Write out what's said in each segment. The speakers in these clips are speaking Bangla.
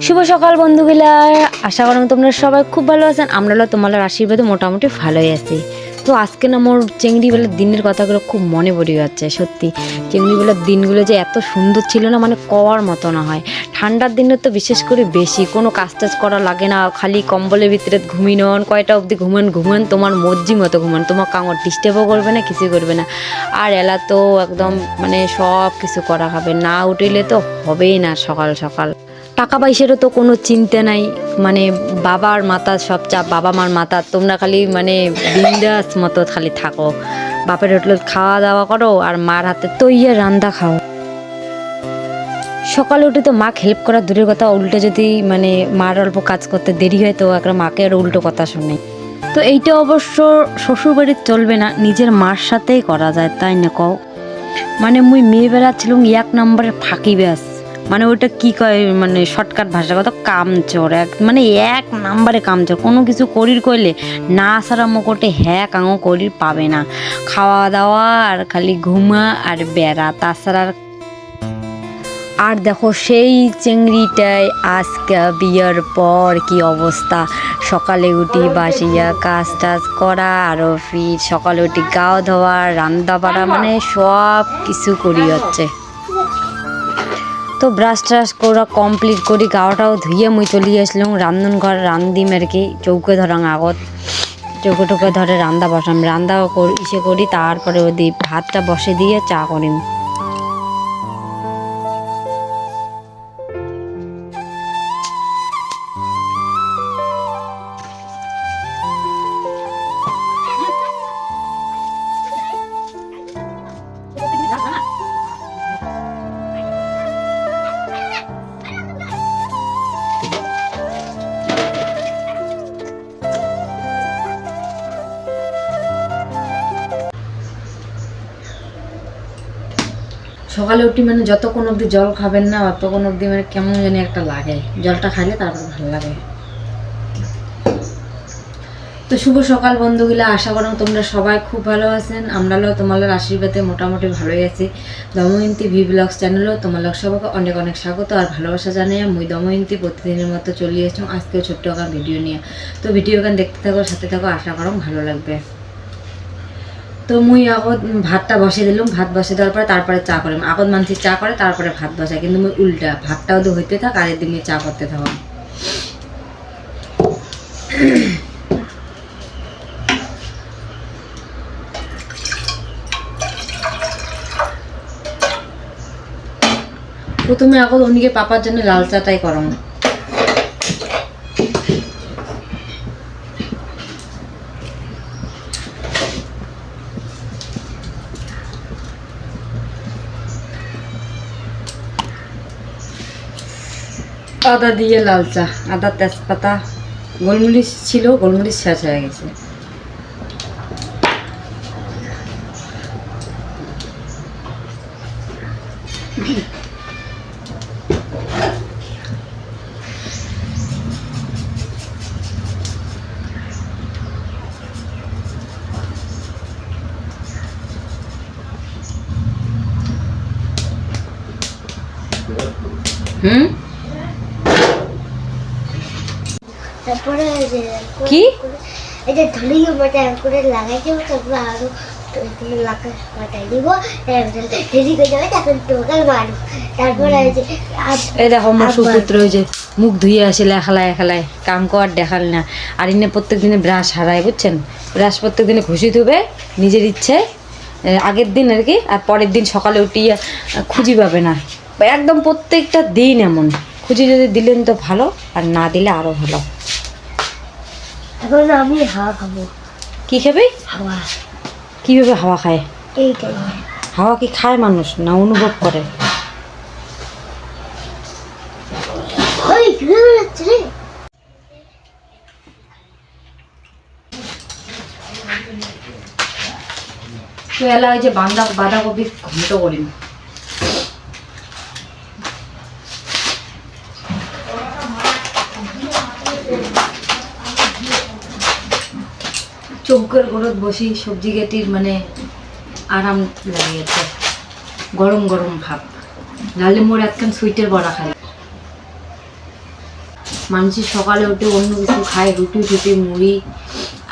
শুভ সকাল বন্ধুগুলা আশা করলাম তোমরা সবাই খুব ভালো আছেন। আমরা তোমাদের আশীর্বাদে মোটামুটি ভালোই আছি। তো আজকে না মোর চেংড়ি বেলার দিনের কথাগুলো খুব মনে পড়ে যাচ্ছে, সত্যি। চেংড়ি বেলার দিনগুলো যে এত সুন্দর ছিল না মানে কওয়ার মতো না হয়। ঠান্ডার দিনে তো বিশেষ করে বেশি। কোনো কাজ টাজ করা লাগে না। খালি কম্বলের ভিতরে ঘুমিয়ে ঘুমিনন কয়টা অবধি ঘুমান ঘুমান, তোমার মর্জি মতো ঘুমান। তোমার কামড় ডিস্টার্বও করবে না কিছু করবে না। আর এলা তো একদম মানে সব কিছু করা হবে। না উঠিলে তো হবেই না সকাল সকাল। টাকা পয়সারও তো কোনো চিন্তা নাই। মানে বাবার মাথা সব চাপ, বাবা মার মাথা। তোমরা খালি মানে বিন্দাস মতো খালি থাকো। বাপের হোটেলে খাওয়া দাওয়া করো আর মার হাতে তৈয়া রান্দা খাও। সকালে উঠে তো মাকে হেল্প করা দূরের কথা। উল্টো যদি মানে মার অল্প কাজ করতে দেরি হয় তো একটা মাকে আর উল্টো কথা শুনে। তো এইটা অবশ্য শ্বশুরবাড়ির চলবে না, নিজের মার সাথেই করা যায়, তাই না কও? মানে মুই মেয়ে বেলা ছিলাম এক নম্বরের ফাঁকি ব্যাস মানে ওইটা কি কয় মানে শর্টকাট ভাষা কথা কামচোর, এক মানে এক নাম্বারে কামচোর। কোনো কিছু করির করলে না সারা মুখোটে হ্যাঁ কাঙো করির পাবে না। খাওয়া দাওয়া আর খালি ঘুমা আর বেড়া, তাছাড়া আর আর দেখো সেই চিংড়িটাই আজকে বিয়ের পর কি অবস্থা? সকালে উঠি বাসিয়া কাজ টাজ করা আরও ফির সকালে উঠি গাও ধোয়া, রান্না বাড়া মানে সব কিছু করি হচ্ছে। তো ব্রাশ ট্রাশ করা কমপ্লিট করি, গাওটাও ধুয়ে মুই চলি আসলাম। রান্ধন ঘর রান্দিম আর কি চৌকে ধরাং আগত। চৌকে টোকে ধরে রান্দা বসাম রান্দা করি ইসে করি, তারপরে ওদি ভাতটা বসে দিয়ে চা করিম। সকালে উঠি মানে যতক্ষণ অবধি জল খাবেন না ততক্ষণ অবধি মানে কেমন জানি একটা লাগে। জলটা খাইলে তারপর ভালো লাগে। তো শুভ সকাল বন্ধুগুলা, আশা করো তোমরা সবাই খুব ভালো আছেন। আমরাও তোমাদের আশীর্বাদে মোটামুটি ভালোই আছি। দময়ন্তী ভি ব্লগস চ্যানেলও তোমাদের সবাইকে অনেক অনেক স্বাগত আর ভালোবাসা জানাই মুই দময়ন্তী প্রতিদিনের মতো চলে এসেছি আজকেও ছোট্ট একটা ভিডিও নিয়ে। তো ভিডিও গান দেখতে থাকো, সাথে থাকো, আশা করো ভালো লাগবে। তো মুই আগত ভাতটা বসে দিলাম, ভাত বসে দেওয়ার পরে তারপরে চা করলাম আগত মানসি চা করে, তারপরে ভাত বসায় কিন্তু মুই উল্টা, ভাতটাও তো হইতে থাক, আর এদিন চা করতে থাকো। প্রথমে আগত অন্যকে পাপার জন্য লাল চাটাই করম। আদা দিয়ে লাল চা আদা তেজপাতা গোলমরিচ ছিল গোলমরিচ শেষ হয়ে গেছে। হুম তারপরে এই যে কি? এই যে ধুলি উপরটা এরকম করে লাগাই দিব তারপরে আরও লাগা পাঠাই দিব হেরি করে যাবে তখন টোকাল মারব তারপরে এই আব- এই দেখো আমার আবার- সুপুত্র ওই যে মুখ ধুয়ে আসে লেখালায় লেখালায়। কাম কর দেখাল না। আর ইনে প্রত্যেক দিনে ব্রাশ হারায় বুঝছেন? ব্রাশ প্রত্যেক দিনে ঘুষি ধুবে নিজের ইচ্ছে। আগের দিন আর কি আর পরের দিন সকালে উঠিয়ে খুঁজি পাবে না। একদম প্রত্যেকটা দিন এমন। খুঁজি যদি দিলেন তো ভালো আর না দিলে আরও ভালো। এখন আমি হাওয়া খাব। কি খাবে? হাওয়া। কীভাবে হাওয়া খায়? এইটাই। হাওয়া কি খায় মানুষ না অনুভব করে? ওই ঘুরে বেড়াচ্ছে রে? তো এলা ওই যে বাঁধা বাঁধাকপি ঘন্ট করিম চৌকের ঘরত বসি সবজি কেটির মানে আরাম লাগিয়েছে গরম গরম ভাত নাহলে মোর একখান সুইটের বড়া খাই মানুষের সকালে উঠে অন্য কিছু খায় রুটি টুটি, মুড়ি,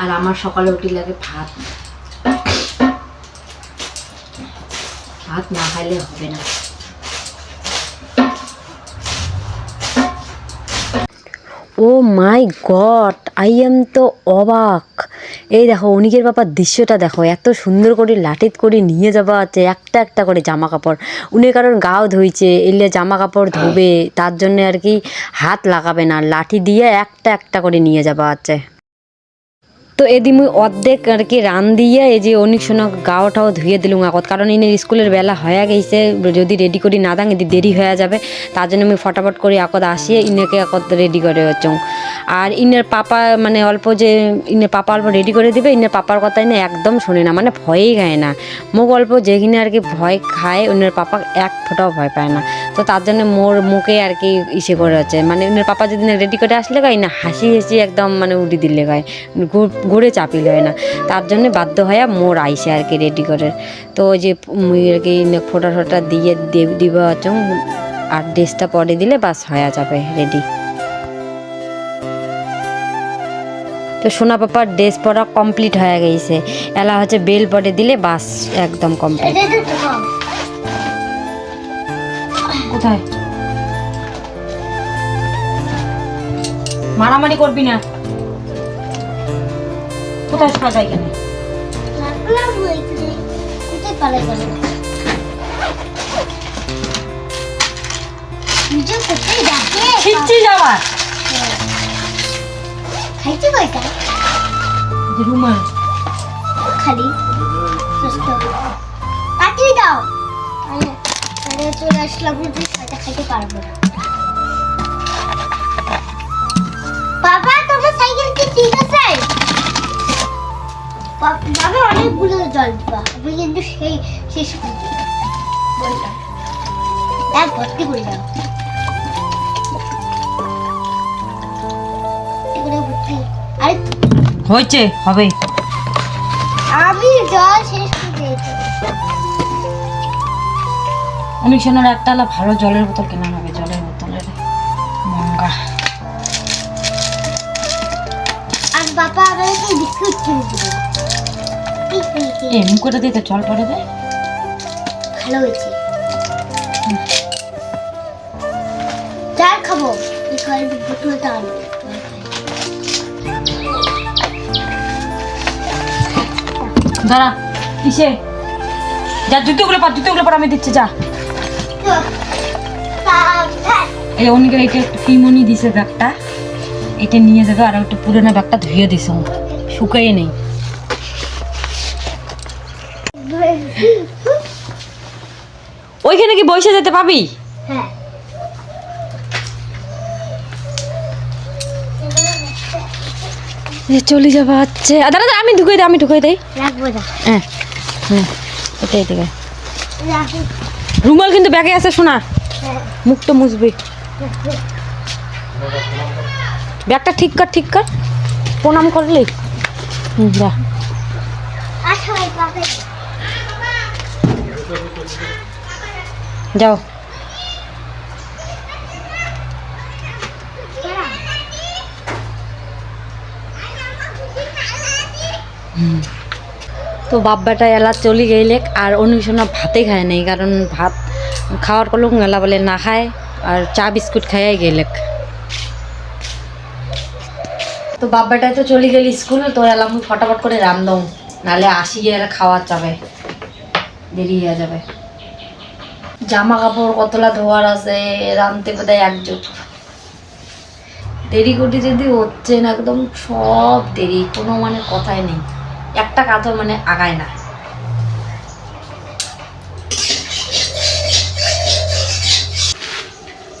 আর আমার সকালে উঠে লাগে ভাত। ভাত না খাইলে হবে না। Oh my god, I am তো অবাক। এই দেখো, অনিকের বাবার দৃশ্যটা দেখো, এত সুন্দর করে লাঠিত করে নিয়ে যাওয়া আছে, একটা একটা করে জামা কাপড়। উনি কারণ গাও ধুইছে, এলে জামা কাপড় ধোবে, তার জন্য আর কি হাত লাগাবে না, লাঠি দিয়ে একটা একটা করে নিয়ে যাওয়া আছে। তো এদি মুই অর্ধেক আর কি রান দিয়ে এই যে অনেক সময় গাওটাও ধুয়ে দিলুম আগত। কারণ ইনের স্কুলের বেলা হয়ে গেছে, যদি রেডি করি না দাং এদি দেরি হয়ে যাবে, তার জন্য আমি ফটাফট করে আকত আসিয়ে ইনেকে আকত রেডি করে হচ্ছং আর ইনের পাপা মানে অল্প যে ইনের পাপা অল্প রেডি করে দিবে, ইনের পাপার কথা ইনে একদম শোনে না মানে ভয়েই খায় না। মুখ অল্প যেখানে আর কি ভয় খায়, ইনের পাপা এক ফোঁটাও ভয় পায় না। তো তার জন্য মোর মুখে আর কি ইসে করে হচ্ছে। মানে ইনের পাপা যদি রেডি করে আসলে গাই না, হাসি হাসি একদম মানে উড়ি দিলে গায়। ঘুরে চাপিল হয় না তার জন্য বাধ্য হয়ে মোর আইসে আর কি রেডি করে। তো ওই যে আর কি ফোটা ফোটা দিয়ে দিব আর ড্রেসটা পরে দিলে বাস হয়ে যাবে রেডি তো সোনা পাপার ড্রেস পরা কমপ্লিট হয়ে গেছে এলা হচ্ছে বেল পরে দিলে বাস একদম কমপ্লিট কোথায়? মারামারি করবি না। যাওয়ার। খাইতে কয়টা রুমাল। খালি। সুস্থ পাঠিয়ে দাও। আরে আরে চলে আসলাম কিন্তু খাইতে পারব না। বাবা তোমার সাইকেল কি ঠিক আছে? বাবা অনেকগুলো জল দিবা। আমি কিন্তু সেই শেষ বললাম এক ভর্তি করে দাও। হয়েছে হবে। আমি জল শেষ করে অনেক সোনার একটা ভালো জলের বোতল কেনা হবে জলের বোতলের মঙ্গা। আর বাবা আমাকে বিস্কুট কিনে দিল এই এই, এই, এ মুখটা দিয়ে তো জল পড়ে দেয় ভালো হয়েছে। চার খাব। এই খাই বোতলটা আনো দাঁড়া কিসে? যা জুতোগুলো পর জুতোগুলো পর আমি দিচ্ছি যা। এই অনেকে এটা একটু পিমনি দিছে ব্যাগটা। এটা নিয়ে যাবে আর একটু পুরোনো ব্যাগটা ধুয়ে দিছে শুকাই নেই ওইখানে কি বসে যেতে পাবি? হ্যাঁ। চলে যাব আচ্ছা। দাদা দাদা আমি ঢুকে দিই আমি ঢুকে দিই। হ্যাঁ হ্যাঁ এটাই রুমাল কিন্তু ব্যাগে আছে শোনা। হ্যাঁ। মুখটা মুছবি। ব্যাগটা ঠিক কর ঠিক কর। প্রণাম করলি। হুম যা। যাও। তো বাব্বাটা এলা চলি গেলে আর অনুশোনা ভাতে খায় নাই, কারণ ভাত খাওয়ার কলক মেলা বলে না খায়, আর চা বিস্কুট খাইয়াই গেলেক তো বাব্বাটাই তো চলে গেল স্কুল, তো এলা মুই ফটাফট করে রান্ধম নালে আসি এরা খাওয়ার যাবে দেরি হয়ে যাবে। জামা কাপড় কতলা ধোয়ার আছে রানতে বোধহয় এক যুগ দেরি করতে যদি হচ্ছে না, একদম সব দেরি, কোনো মানে কথাই নেই। একটা কাজও মানে আগায় না।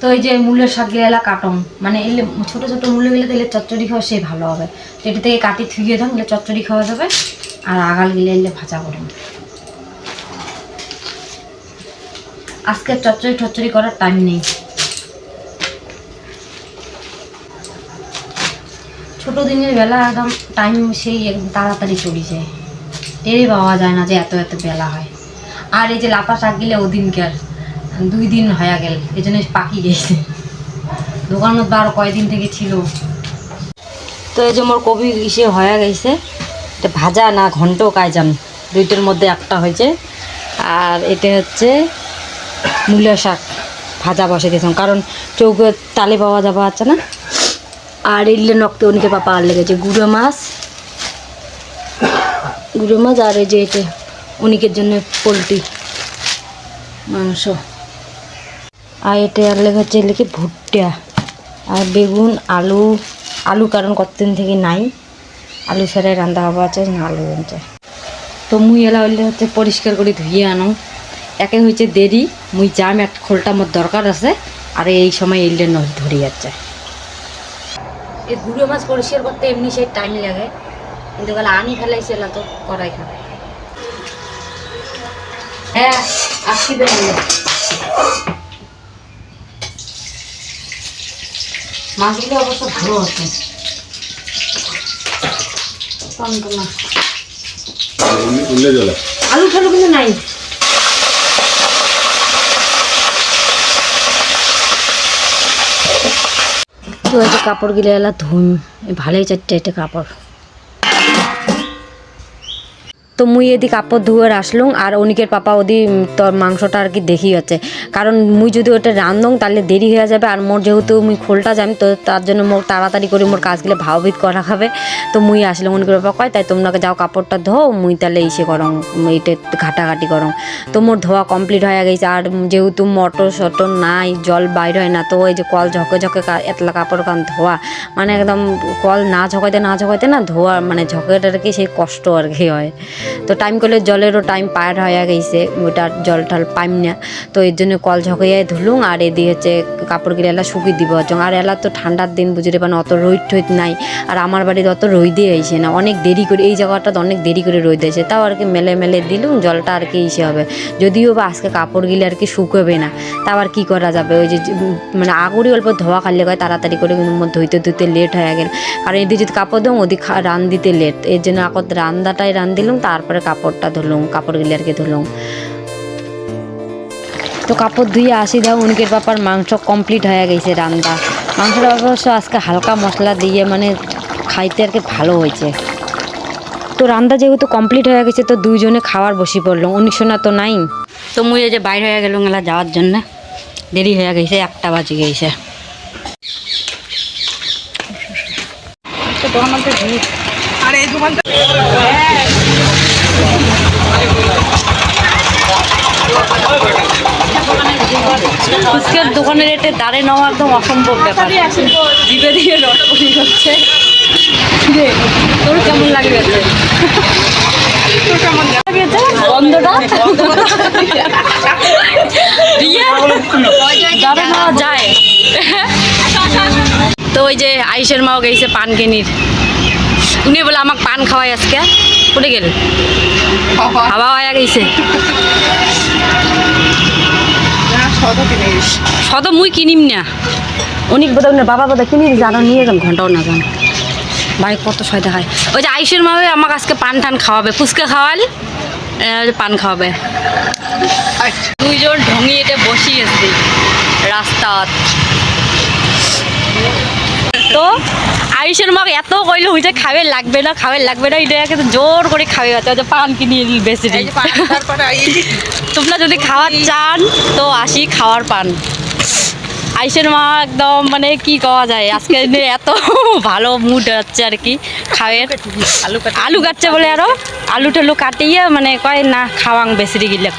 তো এই যে মূলের গেলা কাটম মানে এলে ছোট ছোট মূল্য গেলে তাহলে চচ্চড়ি খাওয়া সেই ভালো হবে। তো এটা থেকে কাটি থুয়ে দাম এলে চচ্চড়ি খাওয়া যাবে। আর আগাল গেলে এলে ভাজা করুন আজকে চচ্চড়ি টচ্চড়ি করার টাইম নেই। ছোট দিনের বেলা একদম টাইম সেই তাড়াতাড়ি চলে যায়। টেরই পাওয়া যায় না যে এত এত বেলা হয়। আর এই যে লাপা শাক গেলে ওদিনকার দুই দিন হয়ে গেল, এই জন্য পাকি গেছে। দোকানের মধ্যে আরও কয়দিন থেকে ছিল। তো এই যে মোর কবি ইসে হয়ে গেছে। ভাজা না, ঘন্ট কায় জান। দুইটার মধ্যে একটা হয়েছে। আর এটা হচ্ছে মূলা শাক ভাজা বসে দিয়েছিলাম কারণ চৌকে তালে পাওয়া যাওয়া আছে না? আর ইলে নক্তে উনিকে পাপা আর লেগেছে গুঁড়ো মাছ। গুঁড়ো মাছ আর এই যে এটা উনিকের জন্য পোলট্রি মাংস। আর এটা আর লেগেছে লেগে ভুট্টা আর বেগুন আলু আলু কারণ কতদিন থেকে নাই। আলু ছাড়াই রান্না হওয়া আছে না আলু আনছে তো মুই এলা হচ্ছে পরিষ্কার করে ধুয়ে আনো। একে হয়েছে দেরি মুই যাম এক খোলটা আমার দরকার আছে আর এই সময় এলে নয় ধরে যাচ্ছে এই গুঁড়ো মাছ পরিষ্কার করতে এমনি সেই টাইম লাগে। কিন্তু গেলে আনি ফেলাইছে এলা তো করাই খাবে। হ্যাঁ আসিবে মাছগুলো অবশ্য ভালো আছে। আলু ঠালু কিন্তু নাই। তো হয়েছে কাপড় গিলে এলা ধুম। ভালোই চারটে একটা কাপড়। তো মুই এদি কাপড় ধুয়ে আসলুম, আর অনিকের পাপা ওদি তোর মাংসটা আর কি দেখি হচ্ছে। কারণ মুই যদি ওটা রান্ধং, তাহলে দেরি হয়ে যাবে। আর মোর যেহেতু মুই খোলটা যাম তো তার জন্য মোর তাড়াতাড়ি করে মোর কাজগুলো ভাববিদ করা খাবে তো মুই আসলাম অনিকের পাপা কয়, তাই তোমরা যাও কাপড়টা ধো মুই তাহলে ইসে করং এইটা ঘাটাঘাটি করং। তো মোর ধোয়া কমপ্লিট হয়ে গেছে, আর যেহেতু মটর সটর নাই, জল বাইর হয় না, তো ওই যে কল ঝকে ঝকে এতলা কাপড় কান ধোয়া মানে একদম কল না ঝকাইতে না ঝকাইতে না ধোয়া মানে ঝকেটা আর কি সেই কষ্ট আর কি হয়। তো টাইম করলে জলেরও টাইম পার হয়ে গেছে ওটা জল টল পাইম না, তো এর জন্য কল ঝকাইয়াই ধুলুং, আর এদিকে হচ্ছে কাপড়গুলো এলা শুকিয়ে দিব হচ্ছে আর এলা তো ঠান্ডার দিন বুঝতে পারেন অত রোদ ঠইত নাই। আর আমার বাড়িতে অত রোদে আইসে না। অনেক দেরি করে, এই জায়গাটা অনেক দেরি করে রোদ আসে তাও আর কি মেলে মেলে দিলুম জলটা আর কি ইসে হবে। যদিও বা আজকে কাপড়গুলো আর কি শুকোবে না, তাও আর কি করা যাবে? ওই যে মানে আগরই অল্প ধোয়া খালে হয় তাড়াতাড়ি করে ধুইতে ধুইতে লেট হয়ে গেল। কারণ এদিকে যদি কাপড় দিলাম ওদিক রান দিতে লেট। এর জন্য আগত রান্দাটাই রান দিলুম তারপরে কাপড়টা ধুলুম কাপড়গুলি আর কি ধুলুম তো কাপড় ধুয়ে আসি দাও উনকের পাপার মাংস কমপ্লিট হয়ে গেছে রান্না। মাংসটা অবশ্য আজকে হালকা মশলা দিয়ে মানে খাইতে আর কি ভালো হয়েছে। তো রান্না যেহেতু কমপ্লিট হয়ে গেছে, তো দুইজনে খাওয়ার বসি পড়ল। উনিশ সোনা তো নাই। তো মুই যে বাইরে হয়ে গেল এলা যাওয়ার জন্য। দেরি হয়ে গেছে, একটা বাজে গেছে আরে এই দোকানটা দোকানের রেটে দাঁড়ে নেওয়া একদম অসম্ভব ব্যাপার। দিবে দিয়ে রস পড়ি হচ্ছে তোর কেমন লাগবে? গন্ধটা? দাঁড়ে নেওয়া যায়। তো ওই যে আয়ুষের মাও গেছে পান কিনির। উনি বলে আমাকে পান খাওয়াই আজকে। কোটে গেল হাওয়া হয়ে গেছে। শত মুই কিনিম না। অনেক বোধ বাবা বোধ কিনি জানো নিয়ে যান ঘন্টাও না জানো। ভাই কত সয়দা খায়। ওই যে আইসের মাবে আমাকে আজকে পান টান খাওয়াবে ফুচকা খাওয়াল পান খাওয়াবে। দুইজন ঢঙি এটা বসিয়েছি রাস্তাত। আয়ুষের মাকে এত কইলে হইছে খাবে লাগবে না খাবে লাগবে না এটা কিন্তু জোর করে খাবে যে পান কিনিয়ে বেশি তোমরা যদি খাওয়ার চান তো আসি খাওয়ার পান। আইসের মা একদম মানে কি কওয়া যায় আজকে এত ভালো মুড হচ্ছে আর কি খাওয়ের আলু আলু কাটছে বলে আরও আলু টালু কাটিয়ে মানে কয় না খাওয়াং বেশি গিলে।